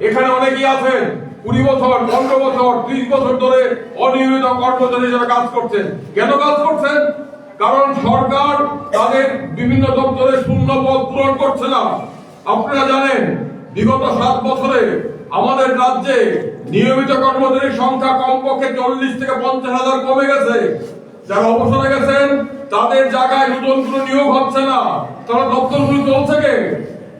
এখানে অনেকেই আছেন, কুড়ি বছর, পনেরো বছর, ত্রিশ বছর ধরে অনিয়মিত কর্মচারী হিসেবে কাজ করছেন। কেন কাজ করছেন? কারণ সরকার তাদের বিভিন্ন দপ্তরে শূন্য পদ পূরণ করছে না। আপনারা জানেন, বিগত সাত বছরে আমাদের রাজ্যে নিয়মিত কর্মচারীর সংখ্যা কমপক্ষে চল্লিশ থেকে পঞ্চাশ হাজার কমে গেছে। যারা অবসরে গেছেন, তাদের জায়গায় নতুন কোনো নিয়োগ হচ্ছে না। তারা দপ্তরগুলি চলছে কে?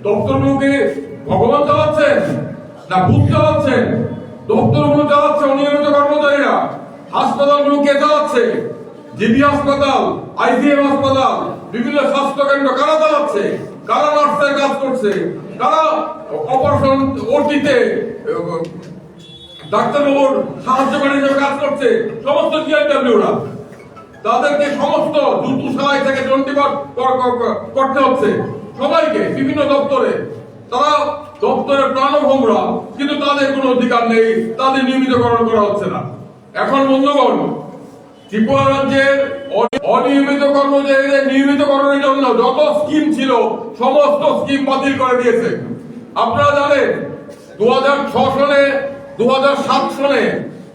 দপ্তরগুলোকে ভগবান চালাচ্ছেন না ভূত চালাচ্ছেন? দপ্তরগুলো চালাচ্ছে অনিয়মিত কর্মচারীরা। হাসপাতালগুলো কে চালাচ্ছে। জিবি হাসপাতাল, আইসিএম হাসপাতাল, বিভিন্ন স্বাস্থ্য কেন্দ্র কারা চালাচ্ছে? কারা নার্সের কাজ করছে? কারা অপারেশন ওটিতে ডাক্তারবাবুর সাহায্যকারী কাজ করছে? সমস্ত জিআইডব্লিউরা তাদেরকে সমস্ত জুতু সেলাই থেকে কর- করতে হচ্ছে। সবাইকে, বিভিন্ন দপ্তরে, তারা দপ্তরের প্রাণভোমরা কিন্তু তাদের কোনো অধিকার নেই, তাদের নিয়মিতকরণ করা হচ্ছে না। এখন বন্ধুগণ, ত্রিপুরা রাজ্যের অনিয়মিত কর্মচারীদের নিয়মিতকরণের জন্য যত স্কিম ছিল, সমস্ত স্কিম বাতিল করে দিয়েছে। আপনারা জানেন দু সনে দু সালে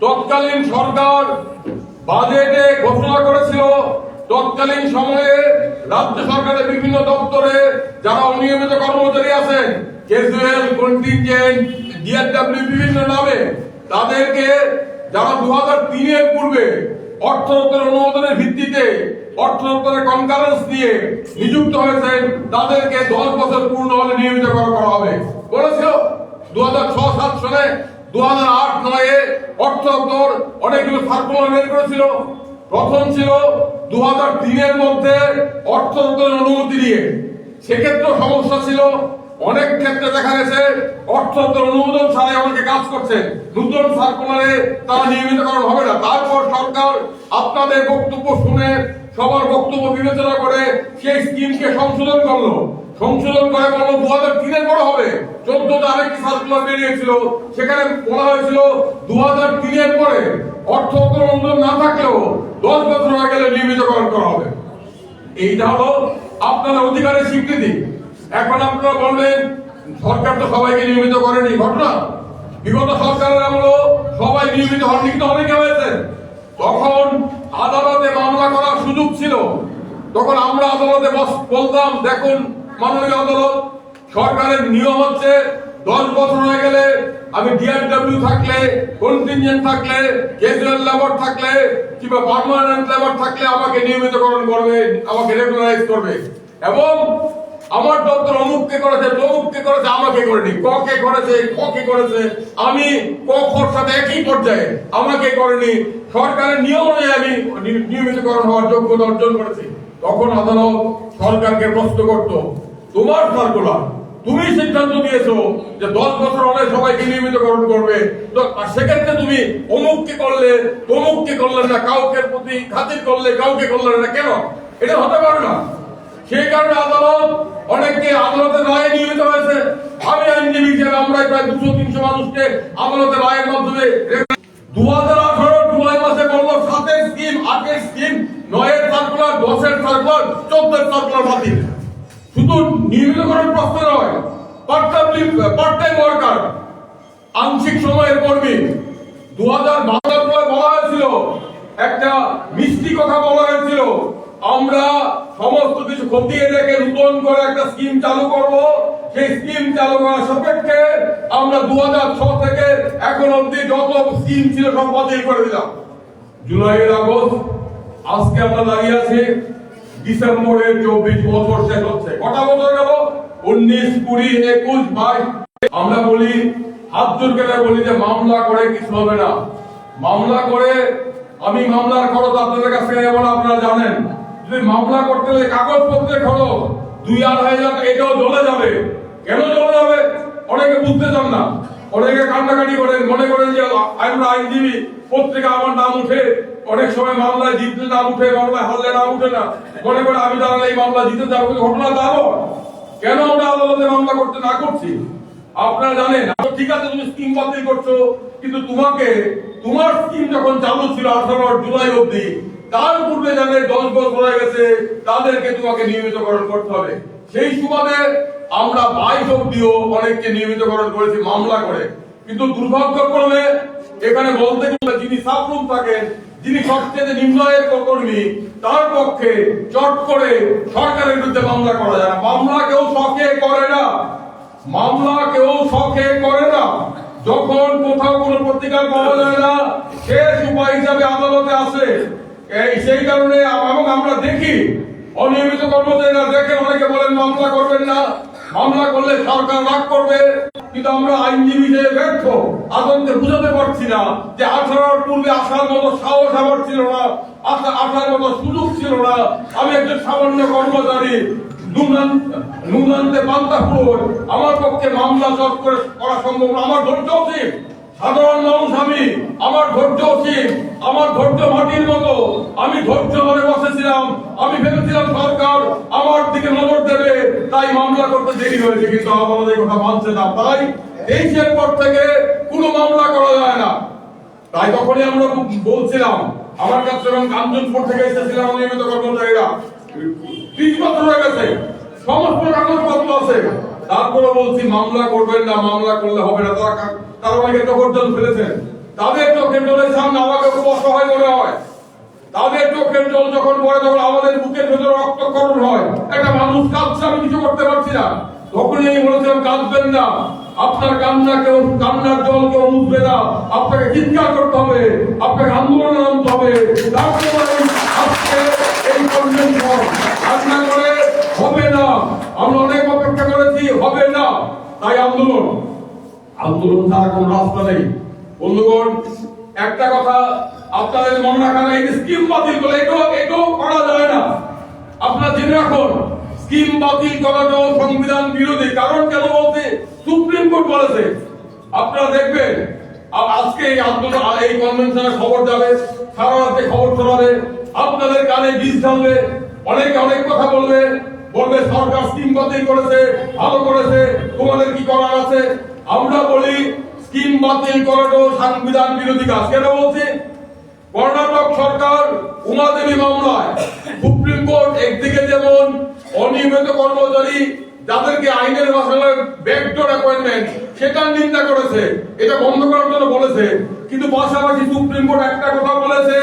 তৎকালীন সরকার বাজেটে ঘোষণা করেছিল তৎকালীন সময়ে রাজ্য সরকারের বিভিন্ন দপ্তরে যারা অনিয়মিত কর্মচারী আছেন ক্যাজুয়াল কন্টিনজেন্ট, ডিআরডব্লিউ বিভিন্ন নামে তাদেরকে যারা দু হাজার তিনের পূর্বে অর্থ দপ্তরের অনুমোদনের ভিত্তিতে অর্থ দপ্তরের কনকারেন্স দিয়ে নিযুক্ত হয়েছেন, তাদেরকে দশ বছর পূর্ণ হলে নিয়মিত করা করা হবে। বলেছিল দু হাজার ছ সাত সালে দু হাজার আট নয়ে অর্থ দপ্তর অনেকগুলো সার্কুলার বের করেছিল। প্রথম ছিল দু হাজার তিনের মধ্যে অর্থ দপ্তরের অনুমতি দিয়ে সেক্ষেত্রেও সমস্যা ছিল। অনেক ক্ষেত্রে দেখা গেছে অর্থ অনুমোদন ছাড়াই অনেকে কাজ করছে। নতুন সার্কুলারে তারা নিয়মিতকরণ হবে না। তারপর সরকার আপনাদের বক্তব্য শুনে, সবার বক্তব্য বিবেচনা করে সেই স্কিমকে সংশোধন করল। সংশোধন করে বলল দু হাজার তিনের পরে হবে। চোদ্দতে আরেকটি সার্কুলার বেরিয়েছিল। সেখানে বলা হয়েছিল দু হাজার তিনের পরে অর্থ অনুমোদন না থাকলেও দশ বছর হয়ে গেলে নিয়মিতকরণ করা হবে। এইটা হলো আপনার অধিকারের স্বীকৃতি। এখন আপনারা বলবেন, সরকার তো সবাইকে নিয়মিত করেনি। ঘটনা? বিগত সরকারের আমলো সবাই নিয়মিত হন কিন্তু অনেকে হয়েছে? তখন আদালতে মামলা করার সুযোগ ছিল। তখন আমরা আদালতে বলতাম, দেখুন মাননীয় আদালত, সরকারের নিয়ম হচ্ছে দশ বছর হয়ে গেলে আমি ডিআরডব্লিউ থাকলে কন্টিনজেন্ট থাকলে ক্যাজুয়াল লেবার থাকলে, কিংবা পার্মানেন্ট লেবার থাকলে আমাকে নিয়মিতকরণ করবে, আমাকে রেগুলারাইজ করবে। এবং আমার দপ্তর অমুককে করেছে, তমুককে করেছে, আমাকে করেনি। ক কে করেছে খ কে করেছে, আমি ক খর সাথে একই পর্যায়ে আমাকে করেনি। সরকারের নিয়ম অনুযায়ী আমি নিয়মিতকরণ হওয়ার যোগ্যতা অর্জন করেছি। তখন আদালত সরকারকে প্রশ্ন করত তোমার সার্কুলার তুমি সিদ্ধান্ত দিয়েছ যে দশ বছর হলে সবাইকে নিয়মিতকরণ করবে। তো সেক্ষেত্রে তুমি অমুককে করলে, তমুককে করলে না, কাউকে প্রতি খাতির করলে, কাউকে করলে না, কেন? এটা হতে পারে না। সেই কারণে আদালত অনেককে আদালতের রায়ে নিয়মিত হয়েছে। আমি আইনজীবী হিসেবে আমরা প্রায় দুশো, তিনশো মানুষকে আদালতের রায়ের মাধ্যমে দু হাজার আঠারো জুলাই মাসে বলল, সাতের স্কিম আটের স্কিম নয়ের সার্কুলার দশের সার্কুলার চোদ্দের সার্কুলার বাতিল। শুধু নিয়মিতকরণ প্রশ্ন নয়। Part time part time worker আংশিক সময়ের কর্মী। দু হাজার বারো বলা হয়েছিল, একটা মিষ্টি কথা বলা হয়েছিল, আমরা সমস্ত কিছু খতিয়ে দেখে নতুন করে একটা স্কিম চালু করব। সেই স্কিম চালু করার সাপেক্ষে আমরা দু হাজার ছ থেকে এখন অব্দি যত স্কিম ছিল সব বাতিল করে দিলাম। জুলাইয়ের আগস্ট, আজকে আমরা দাঁড়িয়ে আছি। ডিসেম্বরের চব্বিশ বছর শেষ হচ্ছে। কটা বছর গেল? উনিশ, কুড়ি, একুশ, বাইশ। আমরা বলি, হাত জোর করে বলি যে মামলা করে কিছু হবে না। মামলা করে আমি মামলার খরচ আপনাদের কাছে নেব না আপনারা জানেন। যদি মামলা করতে হলে কাগজপত্রের খরচ দুই আড়াই হাজার এটাও চলে যাবে। কেন চলে যাবে? অনেকে বুঝতে চান না। অনেকে কান্নাকাটি করেন, মনে করেন যে আমরা আইনজীবী, পত্রিকা আমার নাম উঠে অনেক সময় মামলায় জিতলে নাম উঠে মামলায় হারলে নাম উঠে না। মনে করে আমি দাঁড়ালে এই মামলা জিতে যাব ঘটনা নয়। কেন আমরা আদালতে মামলা করতে না করছি? আপনারা জানেন আচ্ছা, ঠিক আছে তুমি স্কিম বাতিল করছ কিন্তু তোমাকে তোমার স্কিম যখন চালু ছিল আঠারো জুলাই অবধি তার পূর্বে যাদের দশ বছর হয়ে গেছে তাদেরকে তোমাকে নিয়মিতকরণ করতে হবে। সেই সুবাদে আমরা বাইশ অব্দিও অনেককে নিয়মিতকরণ করেছি মামলা করে। কিন্তু দুর্ভাগ্যক্রমে এখানে বলতে গেলে যিনি সাবরুম থাকেন যিনি সবচেয়ে নিম্ন কর্মী তার পক্ষে চট করে সরকারের বিরুদ্ধে মামলা করা যায় মামলা কেউ শখে করে না। মামলা কেউ শখে করে না। যখন কোথাও কোনো প্রতিকার পাওয়া যায় না শেষ উপায় হিসাবে আদালতে আসে। এই সেই কারণে এবং আমরা দেখি, অনিয়মিত কর্মচারীরা দেখে অনেকে বলেন, মামলা করবেন না। মামলা করলে সরকার রাগ করবে, কিন্তু আমরা আইনজীবী যে ব্যর্থ। আদমকে বুঝাতে পারছি না যে আঠারোর পূর্বে আসার মতো সাহস আমার ছিল না আসা আসার মতো সুযোগ ছিল না। আমি একজন সামান্য কর্মচারী আমার পক্ষে মামলা জট করে করা সম্ভব না, আমার ধৈর্য উচিত সাধারণ মানুষ আমি, আমার ধৈর্য উচিত আমার ধৈর্য মাটির মতো। আমি ধৈর্য ধরে বসেছিলাম, আমি ভেবেছিলাম সরকার আমার দিকে নজর দেবে, তাই মামলা করতে দেরি হয়েছে, কিন্তু এই কথা মানছে না। তাই তেইশের পর থেকে কোনো মামলা করা যায় না। তাই তখনই আমরা বলছিলাম, আমার কাছে এবং কাঞ্চনপুর থেকে এসেছিলাম নিয়মিত কর্মচারীরা। ত্রিশ বছর হয়ে গেছে, সমস্ত কাগজপত্র আছে। তারপরে বলছি, মামলা করবেন না, মামলা করলে হবে না। তারা তারা অনেকে চোখের জল ফেলেছেন। তাদের চোখের জলের সামনে আমাকে খুব অসহায় মনে হয়। তাদের চোখের জল যখন পড়ে, তখন আমাদের বুকের ভেতরে রক্তকরণ হয়। একটা মানুষ কাঁদছে, আমি কিছু করতে পারছি না। তখনই আমি বলেছিলাম, কাঁদবেন না। আপনার কান্না কেউ, কান্নার জল কেউ মুছবে না। আপনাকে চিৎকার করতে হবে। আপনাকে আন্দোলনে নামতে হবে। তারপরে আজকে এই কনভেনশন কান্না করে হবে না। আমরা অনেক অপেক্ষা করেছি, হবে না। তাই আন্দোলন। আন্দোলন ছাড়া কোনো রাস্তা নেই। বন্ধুগণ, একটা কথা আপনাদের মনে রাখা এই স্কিম বাতিল করে এটাও এটাও করা যায় না। আপনারা জেনে রাখুন স্কিম বাতিল করাটাও সংবিধান বিরোধী। কারণ কেন বলতে, সুপ্রিম কোর্ট বলেছে। আপনারা দেখবেন আজকে এই আন্দোলন এই কনভেনশনের খবর যাবে, সারা রাতে খবর ছড়াবে, আপনাদের কানে বীজ ঢালবে, অনেকে অনেক কথা বলবে বলবে সরকার স্কিম বাতিল করেছে, ভালো করেছে, তোমাদের কি করার আছে? আমরা বলি, স্কিম বাতিল করাটাও সংবিধান বিরোধী কাজ। কেন বলছি? কর্ণাটক সরকার উমাদেবী মামলায় সুপ্রিম কোর্ট একদিকে যেমন অনিয়মিত কর্মচারী যাদেরকে আইনের ভাষায় ব্যাকডোর অ্যাপয়েন্টমেন্ট সেটার নিন্দা করেছে, এটা বন্ধ করার জন্য বলেছে। কিন্তু পাশাপাশি সুপ্রিম কোর্ট একটা কথা বলেছে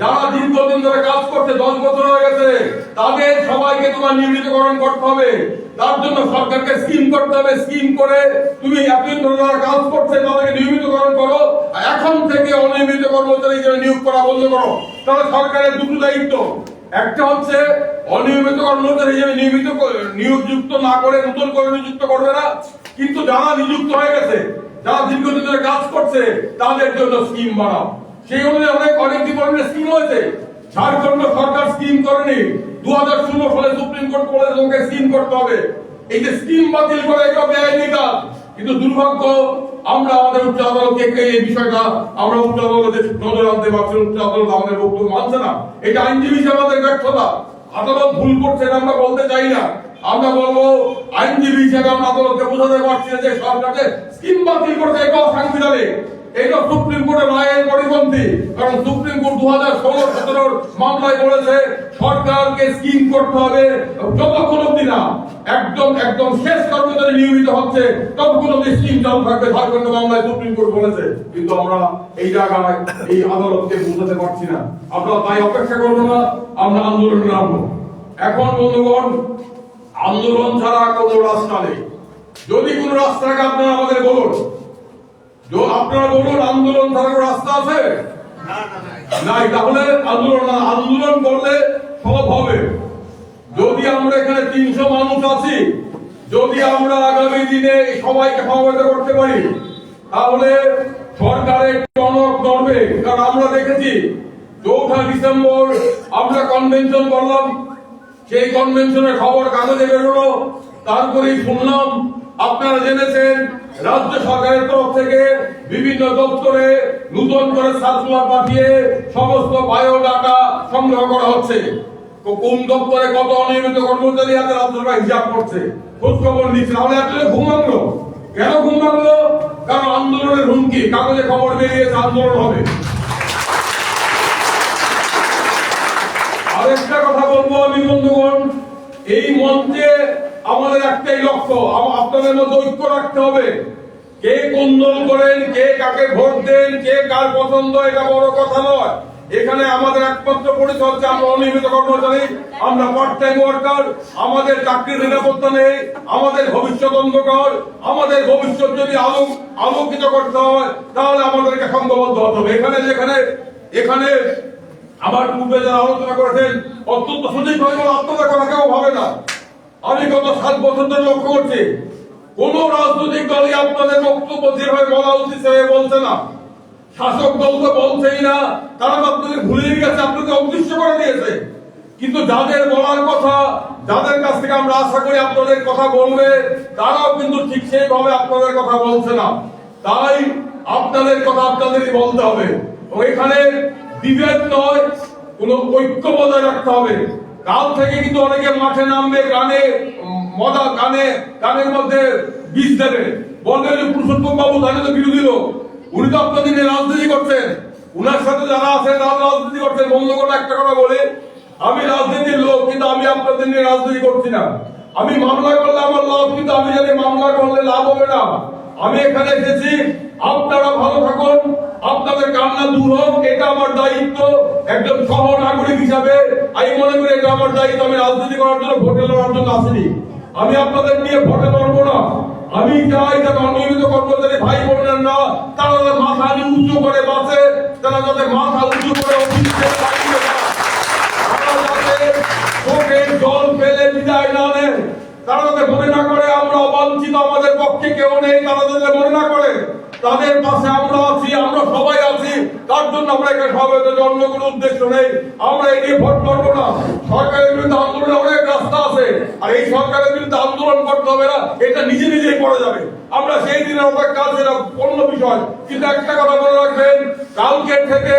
যারা দীর্ঘদিন ধরে কাজ করছে, দশ বছর হয়ে গেছে, তাদের সবাইকে তোমার নিয়মিতকরণ করতে হবে। তার জন্য সরকারকে স্কিম করতে হবে। স্কিম করে তুমি এতদিন ধরে যারা কাজ করছে, তাদেরকে নিয়মিতকরণ করো। এখন থেকে অনিয়মিত কর্মচারী হিসেবে নিয়োগ করা বন্ধ করো। তাহলে সরকারের দুটো দায়িত্ব। একটা হচ্ছে অনিয়মিত কর্মচারী হিসেবে নিয়মিত নিয়োগযুক্ত না করে নতুন করে নিযুক্ত করবে না। কিন্তু যারা নিযুক্ত হয়ে গেছে, যারা দীর্ঘদিন ধরে কাজ করছে, তাদের জন্য স্কিম বানাও। সেই অনুযায়ী অনেক অনেক ডিপার্টমেন্টের স্কিম হয়েছে। ঝাড়খণ্ড সরকার স্কিম করেনি। দু হাজার ষোলো সালে সুপ্রিম কোর্ট বলেছে তোমাকে স্কিম করতে হবে। এই যে স্কিম বাতিল করে এটা বেআইনি কাজ কিন্তু দুর্ভাগ্য, আমরা আমাদের উচ্চ আদালতকে এই বিষয়টা, আমরা উচ্চ আদালতে নজর আনতে পারছি উচ্চ আদালত আমাদের বক্তব্য মানছে না। এটা আইনজীবী আমাদের ব্যর্থতা। আদালত ভুল করছে এটা আমরা বলতে চাই না। আমরা বলব, আইনজীবী হিসেবে আমরা আদালতকে বোঝাতে পারছি না যে সরকারের স্কিম বাতিল করতে এটাও সাংবিধানিক এটা সুপ্রিম কোর্টের রায়ের পরিপন্থী, কারণ সুপ্রিম কোর্ট দু হাজার ষোলো, সতেরোর মামলায় বলেছে, সরকারকে স্কিম করতে হবে যতক্ষণ অব্দি না, একদম একদম শেষ কর্মচারী নিয়মিত হচ্ছে, ততক্ষণ অব্দি স্কিম চালু থাকবে। ঝাড়খণ্ড মামলায় সুপ্রিম কোর্ট বলেছে। কিন্তু আমরা এই জায়গায় এই আদালতকে বোঝাতে পারছি না। আমরা তাই অপেক্ষা করব না, আমরা আন্দোলনে নামবো। এখন, বন্ধুগণ, আন্দোলন ছাড়া কোনো রাস্তা নেই। যদি কোনো রাস্তা থাকে আপনারা আমাদের বলুন আপনারা বলুন আন্দোলন ছাড়া রাস্তা আছে? নাই। তাহলে আন্দোলন না আন্দোলন করলে সব হবে। যদি আমরা এখানে তিনশো মানুষ আছি যদি আমরা আগামী দিনে সবাইকে সমবেত করতে পারি তাহলে সরকারের টনক নড়বে কারণ আমরা দেখেছি চৌঠা ডিসেম্বর আমরা কনভেনশন করলাম। সেই কনভেনশনের খবর কাগজে বেরোলো। তারপরেই শুনলাম আপনারা জেনেছেন, রাজ্য সরকারের তরফ থেকে বিভিন্ন দপ্তরে নতুন করে সার্কুলার পাঠিয়ে সমস্ত বায়োডাটা সংগ্রহ করা হচ্ছে। কোন দপ্তরে কত অনিয়মিত কর্মচারী আছে, রাজ্য সরকার হিসাব করছে। খোঁজ খবর নিচ্ছে। তাহলে আসলে ঘুম ভাঙলো। কেন ঘুম ভাঙলো? কারণ আন্দোলনের হুমকি। কাগজে খবর বেরিয়েছে, আন্দোলন হবে। আরেকটা কথা বলব আমি, বন্ধুগণ। এই মঞ্চে আমাদের একটাই লক্ষ্য আপনাদের মধ্যে ঐক্য রাখতে হবে। কে কোন দল করেন, কে কাকে ভোট দেন, কে কার পছন্দ, এটা বড় কথা নয়। এখানে আমাদের একমাত্র হচ্ছে আমরা অনিয়মিত কর্মচারী, আমরা পার্ট টাইম ওয়ার্কার আমাদের চাকরির নিরাপত্তা নেই, আমাদের ভবিষ্যৎ অন্ধকার, আমাদের ভবিষ্যৎ যদি আলো আলোকিত করতে হয়, তাহলে আমাদেরকে সংঘবদ্ধ হতে হবে। এখানে যেখানে এখানে আমার পূর্বে যারা আলোচনা করেছেন, অত্যন্ত সঠিক ভাবে আপনাদের কথা কেউ ভাবে না। আমি গত সাত বছর ধরে লক্ষ্য করছি, কোন রাজনৈতিক দলই আপনাদের বক্তব্য যেভাবে বলা উচিত সেভাবে বলছে না। শাসক দল তো বলছেই না, তারা আপনাদের ভুলে গেছে আপনাদের অদৃশ্য করে দিয়েছে। কিন্তু যাদের বলার কথা, যাদের কাছ থেকে আমরা আশা করি আপনাদের কথা বলবে, তারাও কিন্তু ঠিক সেইভাবে আপনাদের কথা বলছে না। তাই আপনাদের কথা আপনাদেরই বলতে হবে। এখানে বিভেদ নয়, কোন ঐক্য বজায় রাখতে হবে। কাল থেকে কিন্তু অনেকে মাঠে নামবে, গানে মজা, গানে, গানের মধ্যে বীজ দেবে। বলবে যে পুরুষোত্তম বাবু তাহলে তো বিরোধী লোক। উনি তো আপনাদের রাজনীতি করছেন। উনার সাথে যারা আছেন, তারা রাজনীতি করছেন। বন্ধ করে একটা কথা বলে, আমি রাজনীতির লোক, কিন্তু আমি আপনাদের নিয়ে রাজনীতি করছি না। আমি মামলা করলে আমার লাভ, কিন্তু আমি জানি মামলা করলে লাভ হবে না। আমি এখানে এসেছি। আপনারা ভালো থাকুন। আপনাদের কান্না দূর হোক, এটা আমার দায়িত্ব। একজন সহ নাগরিক হিসাবে আমি মনে করি এটা আমার দায়িত্ব। আমি রাজনীতি করার জন্য, ভোটে লড়ার জন্য আসিনি। আমি আপনাদের নিয়ে ভোটে লড়বো না। আমি চাই যাতে অনিয়মিত কর্মচারী ভাই বোনের না, তারা যাতে মাথা উঁচু করে বাঁচে, তারা যাতে মাথা উঁচু করে তারা যাতে চোখের জল ফেলে বিদায় না নেন তারা যাতে মনে না করে অবাঞ্ছিত আমাদের পক্ষে কেউ নেই, তারা যাতে মনে না করে, তাদের পাশে আমরা আছি, আমরা সবাই আছি, তার জন্য আমরা এখানে সবাই অন্য কোনো উদ্দেশ্য নেই। আমরা এই নিয়ে ভোট করব না। সরকারের বিরুদ্ধে আন্দোলনের অনেক রাস্তা আছে, আর এই সরকারের বিরুদ্ধে আন্দোলন করতে হবে না, এটা নিজে নিজেই পড়ে যাবে। আমরা সেই দিনের অপেক্ষা এটা অন্য বিষয়। কিন্তু একটা কথা মনে রাখবেন কালকের থেকে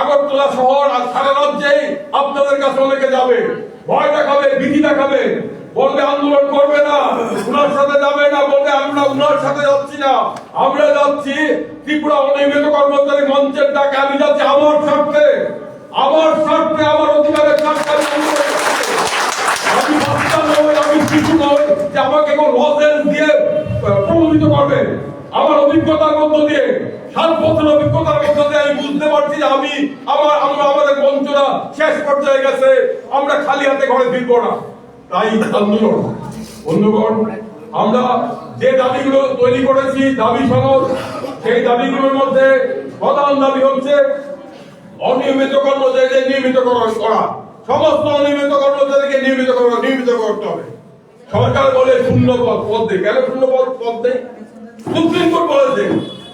আগরতলা শহর আর সারা রাজ্যেই আপনাদের কাছে অনেকে যাবে। ভয় দেখাবে, ভীতি দেখাবে। বলবে আন্দোলন করবে না। উনার সাথে যাচ্ছি না। আমরা যাচ্ছি ত্রিপুরা অনিয়মিত কর্মচারী মঞ্চের ডাকে। আমি যাচ্ছি আমার স্বার্থে। আমার স্বার্থে আমার অধিকারের স্বার্থে আমি বাচ্চা নই আমি শিশু নই যে আমাকে লজেন্স দিয়ে প্রভাবিত করবে। আমার অভিজ্ঞতার মধ্য দিয়ে সাত বছর অভিজ্ঞতার মধ্য দিয়ে আমি বুঝতে পারছি যে আমি, আমার, আমরা, আমাদের বঞ্চনা শেষ পর্যায়ে গেছে। আমরা খালি হাতে ঘরে ফিরবো না। তাই আন্দোলন। বন্ধুগণ আমরা যে দাবিগুলো তৈরি করেছি, দাবি সনদ, সেই দাবিগুলোর মধ্যে প্রধান দাবি হচ্ছে অনিয়মিত কর্মচারীদের নিয়মিত করা- সমস্ত অনিয়মিত কর্মচারীকে নিয়মিত করা নিয়মিত করতে হবে। সরকার বলে শূন্য পদ পদ দেয় কেন শূন্য পদ পদ দেয় সুপ্রিম কোর্ট বলেছে,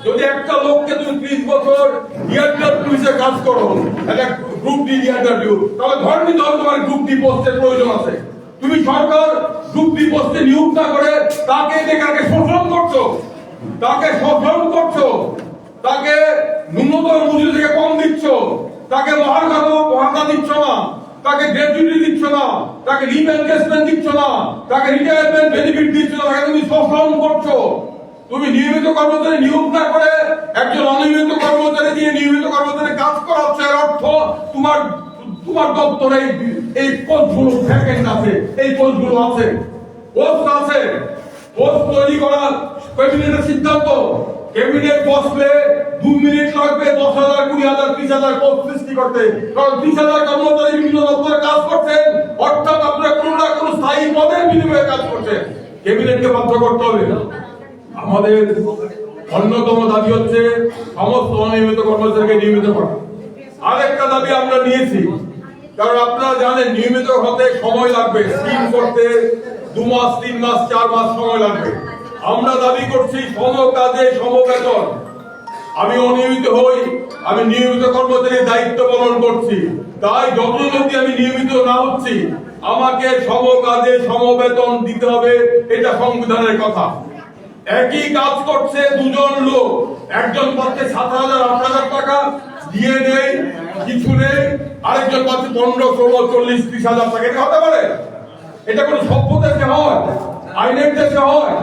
যদি একটা লোককে তুমি ত্রিশ বছর ডিআরডব্লিউ কাজ করো, একটা গ্রুপ ডি ডিআরডব্লিউ তাহলে ধরে নিতে হবে তোমার গ্রুপ ডি পোস্টের প্রয়োজন আছে। তুমি সরকার ডি পোস্টে নিয়োগ না করে তাকে বেকারকে শোষণ করছ, তাকে শোষণ করছ, তাকে ন্যূনতম মজুরি থেকে কম দিচ্ছ, তাকে মহার্ঘ ভাতা দিচ্ছ না, তাকে গ্র্যাচুইটি দিচ্ছ না, তাকে রিএনগেজমেন্ট দিচ্ছ না, তাকে রিটায়ারমেন্ট বেনিফিট দিচ্ছ না, তাকে তুমি শোষণ করছ। তুমি নিয়মিত কর্মচারী নিয়োগ না করে একজন অনিয়মিত কর্মচারী দিয়ে নিয়মিত কর্মচারী কাজ করাচ্ছে, এর অর্থ তোমার তোমার দপ্তরে এই পোস্টগুলো ভ্যাকেন্ট আছে, এই পোস্টগুলো আছে। পোস্ট আছে। পোস্ট তৈরি করার ক্যাবিনেটের সিদ্ধান্ত। ক্যাবিনেট বসলে দু মিনিট লাগবে, দশ হাজার, কুড়ি হাজার, ত্রিশ হাজার পোস্ট সৃষ্টি করতে। কারণ ত্রিশ হাজার কর্মচারী বিভিন্ন দপ্তরে কাজ করছেন। অর্থাৎ আপনারা কোনো না কোনো স্থায়ী পদের বিনিময়ে কাজ করছেন। ক্যাবিনেটকে বাধ্য করতে হবে। আমাদের অন্যতম দাবি হচ্ছে সমস্ত অনিয়মিত কর্মচারীকে নিয়মিত করা। আরেকটা দাবি আমরা নিয়েছি। কারণ আপনারা জানেন, নিয়মিত হতে সময় লাগবে। স্কিম করতে দু মাস, তিন মাস, চার মাস সময় লাগবে। আমরা দাবি করছি সম কাজে সম বেতন আমি অনিয়মিত হই, আমি নিয়মিত কর্মচারীর দায়িত্ব পালন করছি। তাই যতজনকে আমি নিয়মিত না হচ্ছি। আমাকে সম কাজে সম বেতন দিতে হবে, এটা সংবিধানের কথা। একই কাজ করছে দুজন লোক। একজন পাচ্ছে সাত হাজার, আট হাজার টাকা। দিয়ে নেই কিছু নেই আরেকজন পাচ্ছে পনেরো ষোলো চল্লিশ, ত্রিশ হাজার টাকা। এটা হতে পারে? এটা কোনো সভ্য দেশে হয়? আইনের দেশে হয়?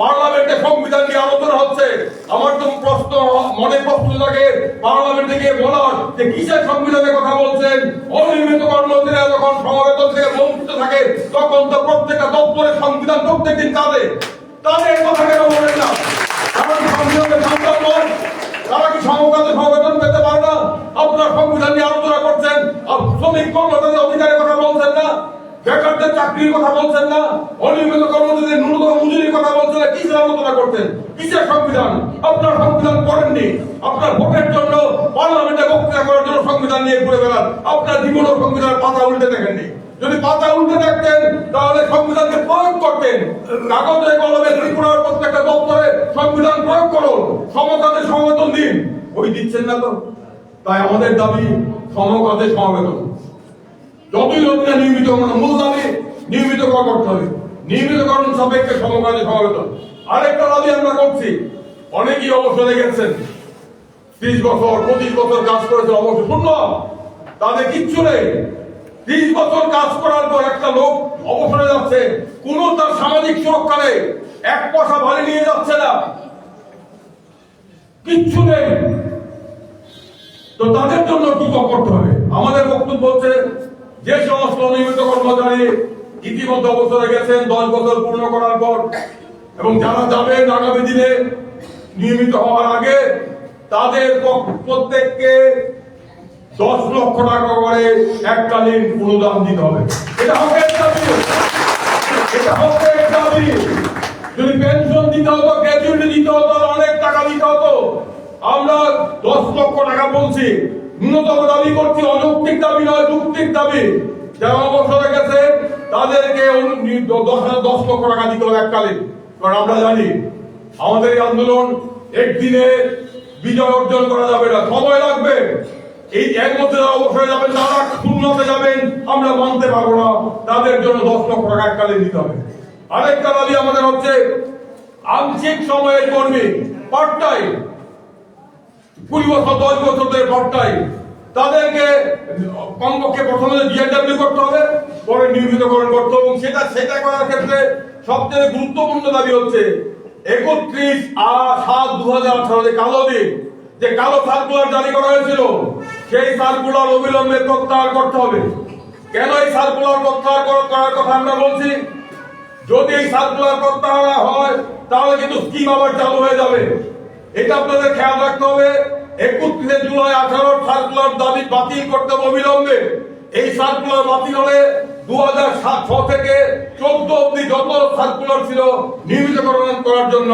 পার্লামেন্টে সংবিধান নিয়ে আলোচনা হচ্ছে। আমার তো প্রশ্ন, মনে প্রশ্ন থাকে পার্লামেন্টে গিয়ে বলার যে কিসের সংবিধানের কথা বলছেন? অনিয়মিত কর্মচারীরা যখন সমাবেদন থেকে বঞ্চিত থাকে, তখন তো প্রত্যেকটা দপ্তরের সংবিধান প্রত্যেকদিন কাঁদে। তাদের কথা কেন বলেন না? চাকরির কথা বলছেন না অনিয়মিত কর্মচারীদের ন্যূনতম মজুরির কথা বলছেন না কিসের আলোচনা করছেন? কিসের সংবিধান? আপনার সংবিধান করেননি আপনার ভোটের জন্য পার্লামেন্টে বক্তৃতা করার জন্য সংবিধান নিয়ে ঘুরে বেড়ান। আপনার জীবনও সংবিধানের পাতা উল্টে দেখেননি। যদি পাতা উল্টে দেখতেন, তাহলে সংবিধানকে প্রয়োগ করতেন। কাগজে কলমে ত্রিপুরার প্রত্যেকটা দপ্তরে সংবিধান প্রয়োগ করুন। সমকাজে সমবেতন দিন। ওই দিচ্ছেন না তো? তাই আমাদের দাবি, সমকাজে সমবেতন। যতই লোক না নিয়মিত মূল দাবি নিয়মিত করা করতে হবে। নিয়মিত নিয়মিতকরণ সাপেক্ষে সমকাজে সমবেতন আরেকটা দাবি আমরা করছি। অনেকেই অবসরে গেছেন ত্রিশ বছর, পঁচিশ বছর কাজ করেছে, অবশ্য শূন্য। তাদের কিচ্ছু নেই। ত্রিশ বছর কাজ করার পর একটা লোক অবসরে যাচ্ছে। কোন তার সামাজিক সুরক্ষা নেই। এক পয়সা ভারী নিয়ে যাচ্ছে না। কিচ্ছু নেই। তো তাদের জন্য কি করতে হবে? আমাদের বক্তব্য হচ্ছে, যে সমস্ত অনিয়মিত কর্মচারী ইতিমধ্যে অবসরে গেছেন, দশ বছর পূর্ণ করার পর। এবং যারা যাবেন আগামী দিনে নিয়মিত হওয়ার আগে, তাদের প্রত্যেককে দশ লক্ষ টাকা করে এককালীন অনুদান দিতে হবে। এটা হকের দাবি এটা হকের দাবি যদি পেনশন দিতে হতো গ্র্যাজুইটি দিতে হতো অনেক টাকা দিতে হতো, আমরা দশ লক্ষ টাকা বলছি। ন্যূনতম দাবি করছি, অযৌক্তিক দাবি নয় যৌক্তিক দাবি। যারা অবসরে গেছে তাদেরকে দশ দশ লক্ষ টাকা দিতে হবে এককালীন, কারণ আমরা জানি আমাদের এই আন্দোলন একদিনে বিজয় অর্জন করা যাবে না, সময় লাগবে। এই এর মধ্যে অবসরে যাবেন, তারা শূন্যতে যাবেন, আমরা মানতে পারব না। তাদের জন্য দশ লক্ষ টাকা এককালীন দিতে হবে। আরেকটা দাবি আমাদের হচ্ছে, আংশিক সময়ের কর্মী পার্ট টাইম কুড়ি বছর, দশ বছর ধরে পার্ট টাইম তাদেরকে কমপক্ষে প্রথমে জিএনডব্লিউ করতে হবে, পরে নিয়মিতকরণ করতে হবে, এবং সেটা সেটা করার ক্ষেত্রে সবচেয়ে গুরুত্বপূর্ণ দাবি হচ্ছে একত্রিশ আট সাত দু হাজার আঠারো যে কালো দিন, যে কালো সার্কুলার জারি করা হয়েছিল, সেই সার্কুলার অবিলম্বে প্রত্যাহার করতে হবে। কেন এই সার্কুলার প্রত্যাহার কর- করার কথা আমরা বলছি? যদি এই সার্কুলার প্রত্যাহার হয়, তাহলে কিন্তু স্কিম আবার চালু হয়ে যাবে। এটা আপনাদের খেয়াল রাখতে হবে। একত্রিশে জুলাই আঠারো সার্কুলার দাবি বাতিল করতে অবিলম্বে। এই সার্কুলার বাতিল হলে দু হাজার থেকে চোদ্দ অব্দি যত সার্কুলার ছিল নিয়মিতকরণ করার জন্য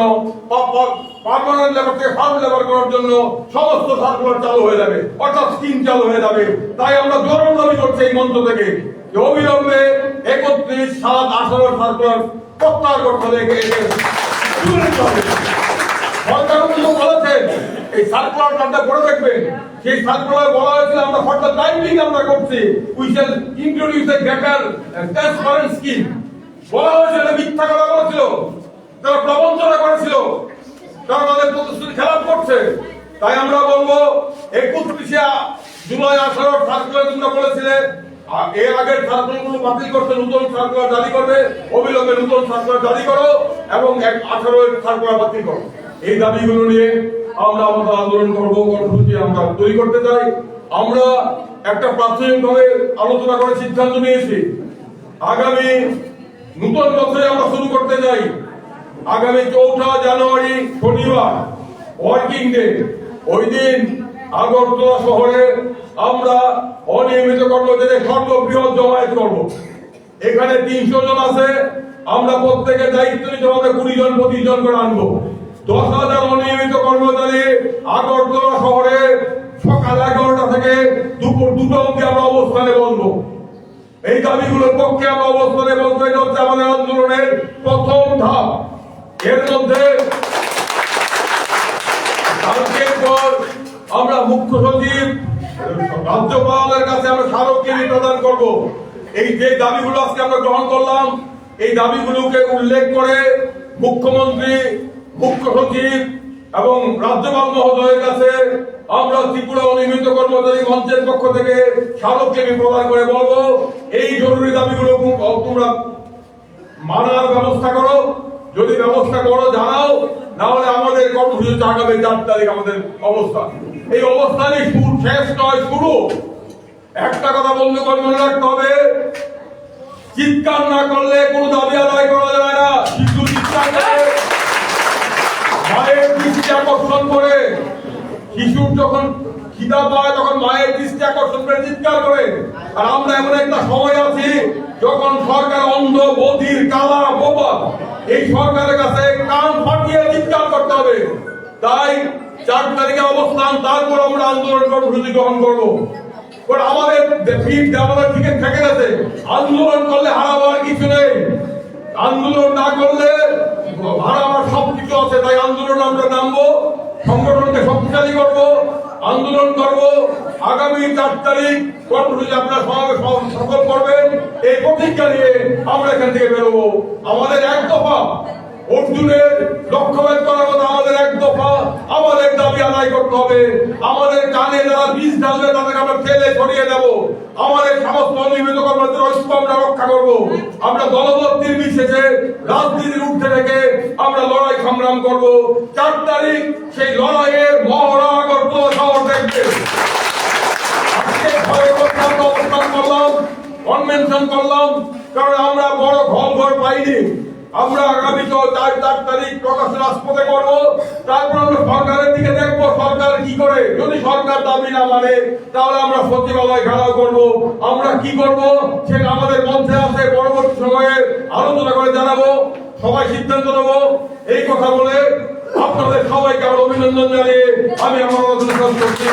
পার্মানেন্ট লেবার থেকে ফার্ম লেবার করার জন্য সমস্ত সার্কুলার চালু হয়ে যাবে, অর্থাৎ স্কিম চালু হয়ে যাবে। তাই আমরা জোর দাবি করছি এই মঞ্চ থেকে অবিলম্বে একত্রিশ সাত আঠারো সার্কুলার প্রত্যাহার করতে হবে। সরকার বলেছেন এই সার্কুলার আপনারা পড়ে দেখবেন সেই সার্কুলার বলা হয়েছিল, আমরা ফর দ্য টাইম বিং আমরা করছি। We shall introduce a greater transparent scheme বলা হয়েছিল মিথ্যা কথা বলেছিল। তারা প্রবঞ্চনা করেছিল। তারা তাদের প্রতিশ্রুতি খেলাপ করছে। তাই আমরা বলব একত্রিশে জুলাই আঠারো সার্কুলার তোমরা বলেছিলে। এর আগের সার্কুলারগুলো বাতিল করতে নতুন সার্কুলার জারি করবে। অবিলম্বে নতুন সার্কুলার জারি করো এবং এক আঠারো সার্কুলার বাতিল করো। এই দাবিগুলো নিয়ে আমরা আমাদের আন্দোলন করব কর্মসূচি আমরা তৈরি করতে চাই। আমরা একটা প্রাথমিকভাবে আলোচনা করে সিদ্ধান্ত নিয়েছি। আগামী নতুন বছরে আমরা শুরু করতে চাই। আগামী চৌঠা জানুয়ারি শনিবার ওয়ার্কিং ডে ওই দিন আগরতলা শহরে আমরা অনিয়মিত কর্মচারীদের সর্ববৃহৎ জমায়েত করব। এখানে তিনশো জন আছে, আমরা প্রত্যেকের দায়িত্ব নিতে হবে কুড়ি জন, পঁচিশ জন করে আনব। দশ হাজার অনিয়মিত কর্মচারী আগরতলা শহরে সকাল এগারোটা থেকে দুপুর দুটো অব্দি আমরা অবস্থানে বসবো এই দাবিগুলোর পক্ষে আমরা অবস্থানে বলতে এটা হচ্ছে আমাদের আন্দোলনের প্রথম ধাপ। এর মধ্যে আজকের পর আমরা মুখ্য সচিব, রাজ্যপালের কাছে আমরা স্মারকলিপি প্রদান করব। এই যে দাবিগুলো আজকে আমরা গ্রহণ করলাম, এই দাবিগুলোকে উল্লেখ করে মুখ্যমন্ত্রী মুখ্য সচিব এবং রাজ্যপাল মহোদয়ের কাছে আমরা ত্রিপুরা অনিয়মিত কর্মচারী মঞ্চের পক্ষ থেকে স্মারকলিপি প্রদান করে বলব, এই জরুরি দাবিগুলো তোমরা মানার ব্যবস্থা করো। যদি ব্যবস্থা করো, জানাও। না হলে আমাদের কর্মসূচি আগামী চার তারিখ আমাদের অবস্থা। এই অবস্থানই শেষ নয়, শুরু। একটা কথা বন্ধু করে মনে রাখতে হবে। চিৎকার না করলে কোনো দাবি আদায় করা যায় না। শিশু চিৎকার করে মায়ের দৃষ্টি আকর্ষণ করে। শিশুর যখন খিদা পায়, তখন মায়ের দৃষ্টি আকর্ষণ করে, চিৎকার করে। আর আমরা এমন একটা সময় আছি, যখন সরকার অন্ধ, বধির, কালা, বোবা, এই সরকারের কাছে কান ফাটিয়ে চিৎকার করতে হবে। তাই চার তারিখে অবস্থান, তারপর আমরা আন্দোলন কর্মসূচি গ্রহণ করব। আমাদের ফিট আমাদের দিকে থেকে গেছে আন্দোলন করলে হারাবার কিছু নেই। আন্দোলন না করলে ভাড়া সব কিছু আছে, তাই আন্দোলন আমরা নামবো, সংগঠনকে শক্তিশালী করব, আন্দোলন করব। আগামী চার তারিখ কর্মসূচি আপনার সমাবেশ সফল করবেন, এই প্রতিজ্ঞা নিয়ে আমরা এখান থেকে বেরোবো। আমাদের এক দফা অর্জুনের লক্ষ্যভেদ করার কথা আমাদের এক দফা, আমাদের দাবি আদায় করতে হবে। আমাদের কানে যারা বীজ ঢালবে, তাদেরকে আমরা ফেলে ছড়িয়ে দেব। আমাদের সমস্ত অনিয়মিত কর্মীদের ঐক্য আমরা রক্ষা করব। আমরা দলবদ্ধ নির্বিশেষে রাজনীতির ঊর্ধ্বে থেকে আমরা লড়াই সংগ্রাম করব। চার তারিখ, সেই লড়াইয়ের মহড়া আগরতলা শহর দেখবে। কনভেনশন করলাম, কারণ আমরা বড় ঘর ঘর পাইনি। আমরা আগামী চার চার তারিখ প্রকাশ রাজপথে করব। তারপর আমরা সরকারের দিকে দেখব সরকার কি করে। যদি সরকার দাবি না মানে তাহলে আমরা সচিবালয় ঘেরাও করব। আমরা কি করব সেটা আমাদের মধ্যে আছে, পরবর্তী সময়ে আলোচনা করে জানাব, সবাই সিদ্ধান্ত নেব। এই কথা বলে আপনাদের সবাইকে আমার অভিনন্দন জানিয়ে আমি আমার শেষ করছি।